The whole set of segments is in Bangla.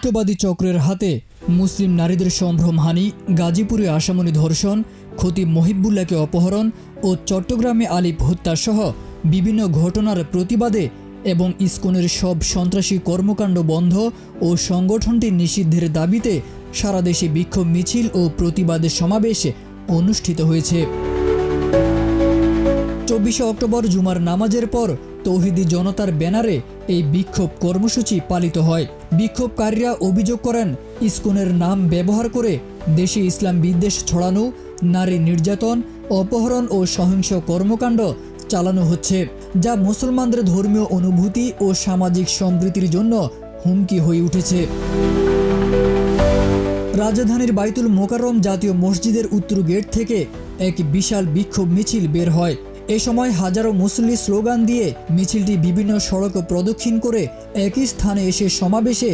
হিন্দুত্ববাদী চক্রের হাতে মুসলিম নারীদের সম্ভ্রমহানি গাজীপুরে আসামনি ধর্ষণ খতিব মহিবুল্লাহকে অপহরণ ও চট্টগ্রামে আলিফ হত্যাসহ বিভিন্ন ঘটনার প্রতিবাদে এবং ইস্কনের সব সন্ত্রাসী কর্মকাণ্ড বন্ধ ও সংগঠনটি নিষিদ্ধের দাবিতে সারা দেশে বিক্ষোভ মিছিল ও প্রতিবাদের সমাবেশ অনুষ্ঠিত হয়েছে। চব্বিশে অক্টোবর জুমার নামাজের পর তৌহিদি জনতার ব্যানারে এই বিক্ষোভ কর্মসূচি পালিত হয়। বিক্ষোভকারীরা অভিযোগ করেন, ইস্কনের নাম ব্যবহার করে দেশে ইসলাম বিদ্বেষ ছড়ানো, নারী নির্যাতন, অপহরণ ও সহিংস কর্মকাণ্ড চালানো হচ্ছে, যা মুসলমানদের ধর্মীয় অনুভূতি ও সামাজিক সম্প্রীতির জন্য হুমকি হয়ে উঠেছে। রাজধানীর বাইতুল মোকাররম জাতীয় মসজিদের উত্তর গেট থেকে এক বিশাল বিক্ষোভ মিছিল বের হয়। এ সময় হাজারো মুসল্লি স্লোগান দিয়ে মিছিলটি বিভিন্ন সড়ক প্রদক্ষিণ করে একই স্থানে এসে সমাবেশে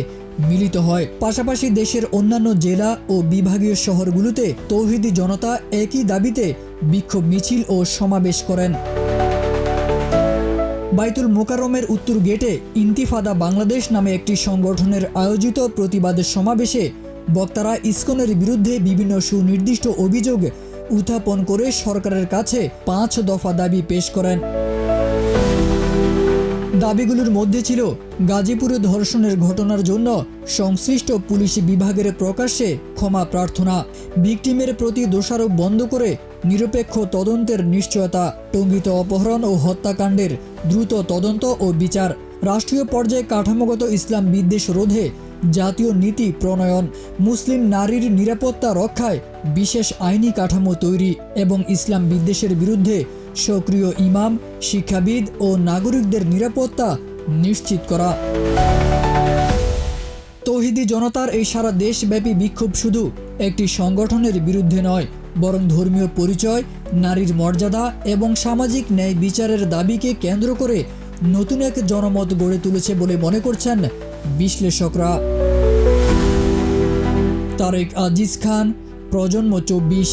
মিলিত হয়। পাশাপাশি দেশের অন্যান্য জেলা ও বিভাগীয় শহরগুলোতে তৌহিদি জনতা একই দাবিতে বিক্ষোভ, মিছিল ও সমাবেশ করেন। বাইতুল মোকাররমের উত্তর গেটে ইন্তিফাদা বাংলাদেশ নামে একটি সংগঠনের আয়োজিত প্রতিবাদের সমাবেশে বক্তারা ইসকনের বিরুদ্ধে বিভিন্ন সুনির্দিষ্ট অভিযোগ উত্থাপন করে সরকারের কাছে পাঁচ দফা দাবি পেশ করেন। দাবিগুলোর মধ্যে ছিল গাজীপুরে ধর্ষণের ঘটনার জন্য সংশ্লিষ্ট পুলিশ বিভাগের প্রকাশ্যে ক্ষমা প্রার্থনা ভিকটিমের প্রতি দোষারোপ বন্ধ করে নিরপেক্ষ তদন্তের নিশ্চয়তা, টঙ্গিত অপহরণ ও হত্যাকাণ্ডের দ্রুত তদন্ত ও বিচার, রাষ্ট্রীয় পর্যায়ে কাঠামোগত ইসলাম বিদ্বেষ রোধে জাতীয় নীতি প্রণয়ন, মুসলিম নারীর নিরাপত্তা রক্ষায় বিশেষ আইনি কাঠামো তৈরি এবং ইসলাম বিদ্বেষের বিরুদ্ধে সক্রিয় ইমাম, শিক্ষাবিদ ও নাগরিকদের নিরাপত্তা নিশ্চিত করা। তৌহিদি জনতার এই সারা দেশব্যাপী বিক্ষোভ শুধু একটি সংগঠনের বিরুদ্ধে নয়, বরং ধর্মীয় পরিচয়, নারীর মর্যাদা এবং সামাজিক ন্যায় বিচারের দাবিকে কেন্দ্র করে নতুন এক জনমত গড়ে তুলেছে বলে মনে করছেন বিশ্লেষকরা। তারেক আজিজ খান, প্রজন্ম চব্বিশ।